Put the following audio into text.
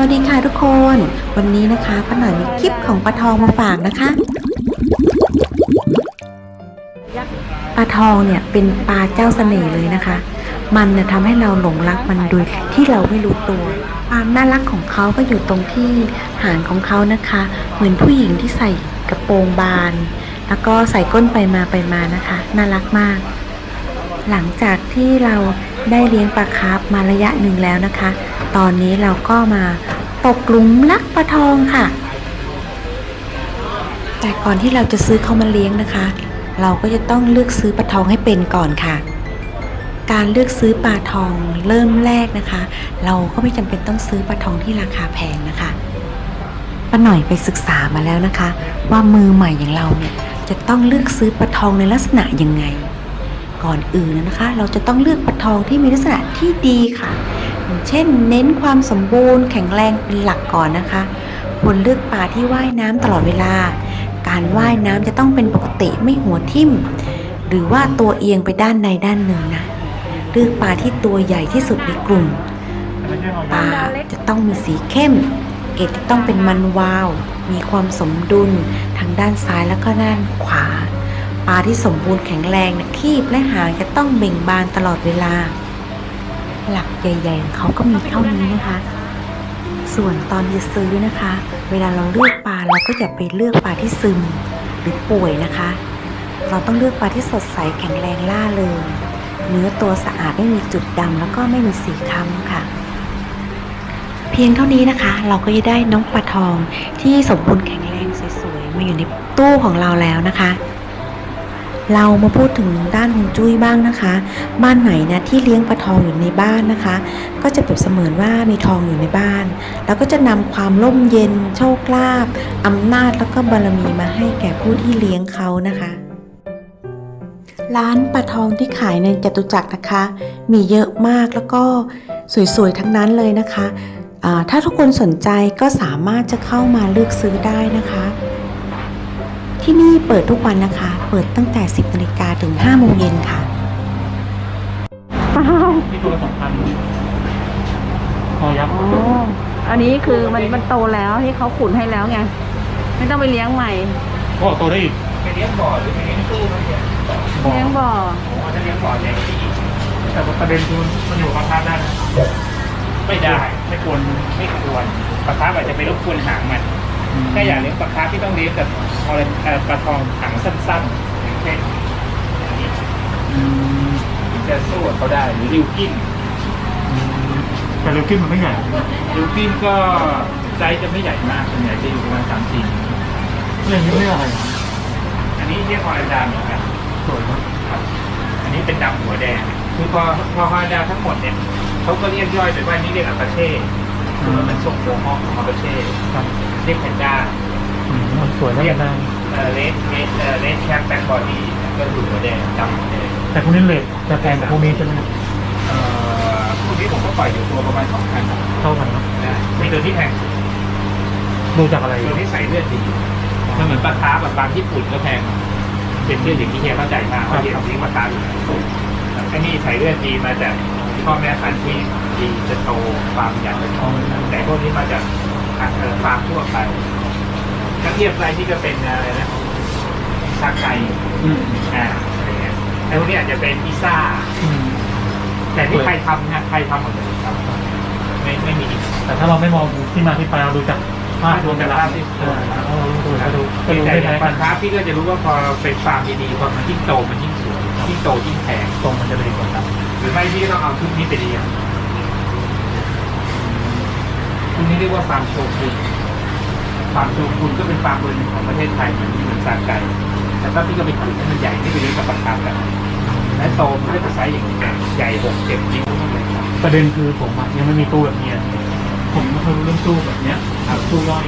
วัสดีค่ะทุกคน วันนี้นะคะป้าหน่อยมีคลิปของปลาทองมาฝากนะคะปลาทองเนี่ยเป็นปลาเจ้าเสน่ห์เลยนะคะ มันเนี่ยทำให้เราหลงรักมันโดยที่เราไม่รู้ตัว ความน่ารักของเขาก็อยู่ตรงที่หางของเขานะคะ เหมือนผู้หญิงที่ใส่กระโปรงบาน แล้วก็ใส่ก้นไปมาไปมานะคะ น่ารักมาก หลังจากที่เราได้เลี้ยงปลาคาร์ฟมาระยะหนึ่งแล้วนะคะ ตอนนี้เราก็มาตกหลุมรักปลาทองค่ะ แต่ก่อนที่เราจะซื้อเขามาเลี้ยงนะคะ เราก็จะต้องเลือกซื้อปลาทองให้เป็นก่อนค่ะ การเลือกซื้อปลาทองเริ่มแรกนะคะ เราก็ไม่จำเป็นต้องซื้อปลาทองที่ราคาแพงนะคะป้าหน่อยไปศึกษามาแล้วนะคะ ว่ามือใหม่อย่างเราเนี่ยจะต้องเลือกซื้อปลาทองในลักษณะยังไง ก่อนอื่นนะคะ เราจะต้องเลือกปลาทองที่มีลักษณะที่ดีค่ะ อย่างเช่น เน้นความสมบูรณ์แข็งแรงเป็นหลักก่อนนะคะควรเลือกปลาที่ว่ายน้ำตลอดเวลา การว่ายน้ำจะต้องเป็นปกติไม่หัวทิ่ม หรือว่าตัวเอียงไปด้านใดด้านหนึ่งนะเลือกปลาที่ตัวใหญ่ที่สุดในกลุ่มปลาจะต้องมีสีเข้ม เกล็ดจะต้องเป็นมันวาว มีความสมดุลทางด้านซ้ายแล้วก็ด้านขวา ปลาที่สมบูรณ์แข็งแรงนะคีบและหางจะต้องเบ่งบานตลอดเวลา หลักใหญ่ๆเขาก็มีเท่านี้นะคะ ส่วนตอนจะซื้อนะคะ เวลาเราเลือกปลาเราก็อย่าไปเลือกปลาที่ซึมหรือป่วยนะคะ เราต้องเลือกปลาที่สดใสแข็งแรงล่าเริงเนื้อตัวสะอาดไม่มีจุดดำแล้วก็ไม่มีสีคล้ำค่ะ เพียงเท่านี้นะคะ เราก็จะได้น้องปลาทองที่สมบูรณ์แข็งแรงสวยๆมาอยู่ในตู้ของเราแล้วนะคะ เรามาพูดถึงด้านฮวงจุ้ยบ้างนะคะ บ้านไหนนะที่เลี้ยงปลาทองอยู่ในบ้านนะคะ ก็จะเปรียบเสมือนว่ามีทองอยู่ในบ้าน แล้วก็จะนำความร่มเย็น โชคลาภอำนาจแล้วก็บารมีมาให้แก่ผู้ที่เลี้ยงเขานะคะร้านปลาทองที่ขายในจตุจักรนะคะ มีเยอะมากแล้วก็สวยๆทั้งนั้นเลยนะคะ ถ้าทุกคนสนใจก็สามารถจะเข้ามาเลือกซื้อได้นะคะ ที่นี่เปิดทุกวันนะคะ เปิดตั้งแต่ 10นาฬิกาถึง5โมงเย็นค่ะที่ตัวสำคัญพอยับอ๋ออันนี้คือมันมันโตแล้วที่เขาขุนให้แล้วไง ไม่ต้องไปเลี้ยงใหม่โอ้โตได้อีกไปเลี้ยงบ่อหรือไปเลี้ยงตู้มันเนี่ยเลี้ยงบ่อผมว่าถ้าเลี้ยงบ่อใหญ่ที่อีกแต่ประเด็นคือมันอยู่กับพาได้นะไม่ได้ ไม่ควร ไม่ควรปลาคาร์ฟอาจจะไปรบกวนหางมัน ถ้าอยากเลี้ยงปลาคาร์ฟที่ต้องเลี้ยงกับออเรนเอ่อปลาทองหางสั้นๆอย่างเช่นอันนี้อืมจะสู้กับเขาได้หรือริวกินแต่เร็วขึ้นมันไม่ใหญ่ริวกินก็ไซส์จะไม่ใหญ่มากส่วนใหญ่จะอยู่ประมาณสามสี่เรื่องนี้ไม่อะไรนะอันนี้เรียกฮอลดาเหมือนกันสวยมากครับ อันนี้เป็นดำหัวแดงคือพอพอฮอลดาทั้งหมดเนี่ยเขาก็เรียกย่อยไปว่านี่เรียกอัปาเช่ คือมันส่งตัวห้องของอัปาเช่ครับเรียกแพนด้าอืมมันสวยแล้วเรียมักนได้เอ่อเลสเลสเอ่อเลสแคปแบ็คบอดี้ก็คือหัวแดงดำหัวแดงแต่พวกนี้เลทจะแพงกว่าพวกนี้ใช่ไหมเอ่อพวกนี้ผมก็ปล่อยอยู่ตัวประมาณสองพันนะเท่ากันเนาะมีตัวที่แพงดูจากอะไรตัวที่ใส่เลือดดีมันเหมือนปลาคาร์ฟแบบปลาญี่ปุ่นก็แพงเป็นเลือดอย่างที่เฮียเข้าใจมากว่าเฮียเลี้ยงปลาคาร์ฟอยู่อันนี้ใส่เลือดดีมาจาก พ่อแม่พันธุ์ที่ดีจะโตฟาร์มใหญ่แต่พวกนี้มาจากเอ่อฟาร์มทั่วไปถ้าเทียบไรที่ก็เป็นอะไรนะชาไก่อืมอ่าอะไรเงี้ยแต่พวกนี้อาจจะเป็นพิซซ่าอืมแต่ที่ใครทำนะใครทำหมดเลยครับไม่ไม่มีแต่ถ้าเราไม่มองที่มาที่ไปเราดูจากภาพรวมแต่กันภาพที่เออเราดูก็ดูก็ดูแต่ได้อไหมย่างกัปานคาร์ฟพี่ก็จะรู้ว่าพอเป็นฟาร์มดีๆพอมันยิ่งโตมันยิ่งสว ยิ่งโตยิ่งแพงตรงมันจะเลยกว่าครับ หรือไม่พี่ต้องเอาชุดนี้ไปเลี้ยงชุดนี้เรียกว่าฟาร์มโชกุนฟาร์มโชกุนก็เป็นฟาร์มเบอร์หนึ่งของประเทศไทยเหมือนเหมือนซาไก่แต่ถ้าพี่ก็ไปขุดให้มันใหญ่ที่ไปเลี้ยงกับปลาคาร์ฟกันและโตมันก็จะไซส์อย่างนี้ใหญ่หกเจ็ดนิ้วประเด็นคือผมยังไม่มีตู้แบบเนี้ยผมไม่เคยรู้เรื่องตู้แบบเนี้ยครับตู้ย่อย